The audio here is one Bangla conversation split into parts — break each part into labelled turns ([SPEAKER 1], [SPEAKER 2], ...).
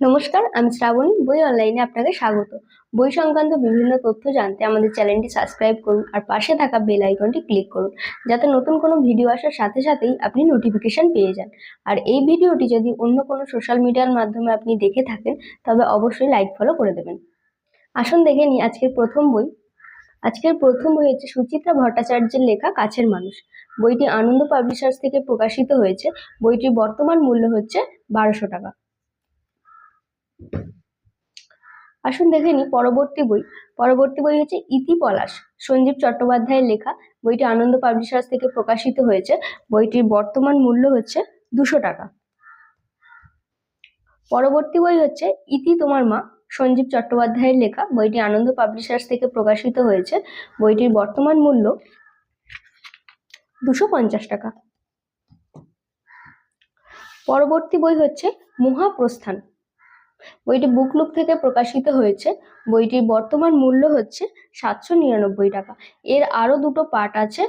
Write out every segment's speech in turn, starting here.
[SPEAKER 1] নমস্কার, আমি শ্রাবণী। বই অনলাইনে আপনাকে স্বাগত। বই সংক্রান্ত বিভিন্ন তথ্য জানতে আমাদের চ্যানেলটি সাবস্ক্রাইব করুন আর পাশে থাকা বেল আইকনটি ক্লিক করুন, যাতে নতুন কোনো ভিডিও আসার সাথে সাথেই আপনি নোটিফিকেশন পেয়ে যান। আর এই ভিডিওটি যদি অন্য কোনো সোশ্যাল মিডিয়ার মাধ্যমে আপনি দেখে থাকেন, তবে অবশ্যই লাইক ফলো করে দেবেন। আসুন দেখে নিই আজকের প্রথম বই। আজকের প্রথম বই হচ্ছে সুচিত্রা ভট্টাচার্যের লেখা কাছের মানুষ। বইটি আনন্দ পাবলিশার্স থেকে প্রকাশিত হয়েছে। বইটির বর্তমান মূল্য হচ্ছে বারোশো টাকা। আসুন দেখে নিই পরবর্তী বই। পরবর্তী বই হচ্ছে ইতি পলাশ। সঞ্জীব চট্টোপাধ্যায়ের লেখা। বইটি আনন্দ পাবলিশার্স থেকে প্রকাশিত হয়েছে। বইটির বর্তমান মূল্য হচ্ছে দুশো টাকা। পরবর্তী বই হচ্ছে ইতি তোমার মা। সঞ্জীব চট্টোপাধ্যায়ের লেখা। বইটি আনন্দ পাবলিশার্স থেকে প্রকাশিত হয়েছে। বইটির বর্তমান মূল্য দুশো পঞ্চাশ টাকা। পরবর্তী বই হচ্ছে মহাপ্রস্থান। বইটি বুকলুক থেকে প্রকাশিত হয়েছে। বইটির বর্তমান মূল্য হচ্ছে সাতশো নিরানব্বই টাকা। এর আরও দুটো পার্ট আছে।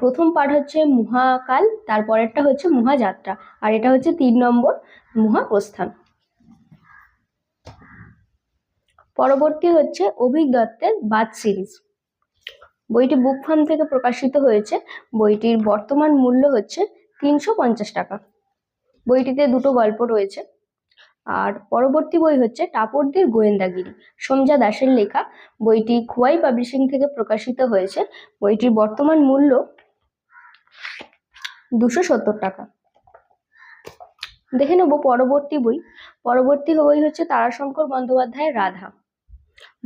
[SPEAKER 1] প্রথম পার্ট হচ্ছে মহাকাল, তারপরেরটা হচ্ছে মহাযাত্রা, আর এটা হচ্ছে তিন নম্বর মহাপ্রস্থান। পরবর্তী হচ্ছে অভিক দত্তের বাদ সিরিজ বইটি বুক ফার্ম থেকে প্রকাশিত হয়েছে। বইটির বর্তমান মূল্য হচ্ছে তিনশো পঞ্চাশ টাকা। বইটিতে দুটো গল্প রয়েছে। আর পরবর্তী বই হচ্ছে টাপরদের গোয়েন্দাগিরি। সোমজা দাসের লেখা। বইটি খুয়াই পাবলিশিং থেকে প্রকাশিত হয়েছে। বইটির বর্তমান মূল্য দুশো সত্তর টাকা। দেখে নেব পরবর্তী বই। পরবর্তী বই হচ্ছে তারাশঙ্কর বন্দ্যোপাধ্যায়ের রাধা।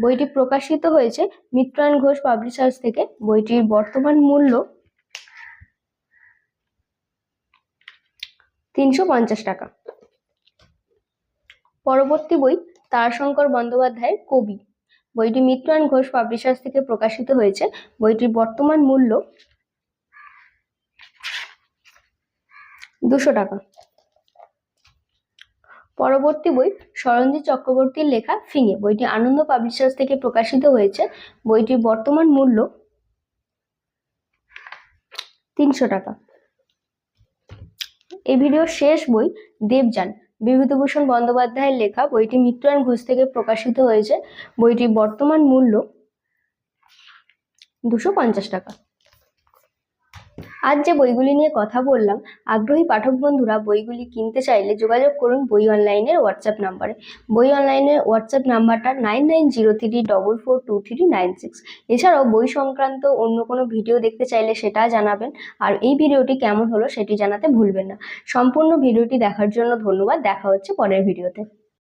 [SPEAKER 1] বইটি প্রকাশিত হয়েছে মিত্রায়ণ ঘোষ পাবলিশার্স থেকে। বইটির বর্তমান মূল্য তিনশো পঞ্চাশ টাকা। পরবর্তী বই তারাশঙ্কর বন্দ্যোপাধ্যায়ের কবি। বইটি মিত্রায়ণ ঘোষ পাবলিশার্স থেকে প্রকাশিত হয়েছে। বইটির বর্তমান মূল্য দুশো টাকা। পরবর্তী বই সরঞ্জিৎ চক্রবর্তীর লেখা ফিঙে। বইটি আনন্দ পাবলিশার্স থেকে প্রকাশিত হয়েছে। বইটির বর্তমান মূল্য তিনশো টাকা। এই ভিডিওর শেষ বই দেবযান। বিভূতিভূষণ বন্দ্যোপাধ্যায়ের লেখা বইটি মিত্রায়ণ ঘোষ থেকে প্রকাশিত হয়েছে। বইটির বর্তমান মূল্য দুশো পঞ্চাশ টাকা। আজ যে বইগুলি নিয়ে কথা বললাম, আগ্রহী পাঠক বন্ধুরা বইগুলি কিনতে চাইলে যোগাযোগ করুন বই অনলাইনের হোয়াটসঅ্যাপ নাম্বারে। বই অনলাইনের হোয়াটসঅ্যাপ নাম্বারটা nine nine zero three double four two three nine six. এছাড়াও বই সংক্রান্ত অন্য কোনো ভিডিও দেখতে চাইলে সেটা জানাবেন। আর এই ভিডিওটি কেমন হলো সেটি জানাতে ভুলবেন না। সম্পূর্ণ ভিডিওটি দেখার জন্য ধন্যবাদ। দেখা হচ্ছে পরের ভিডিওতে।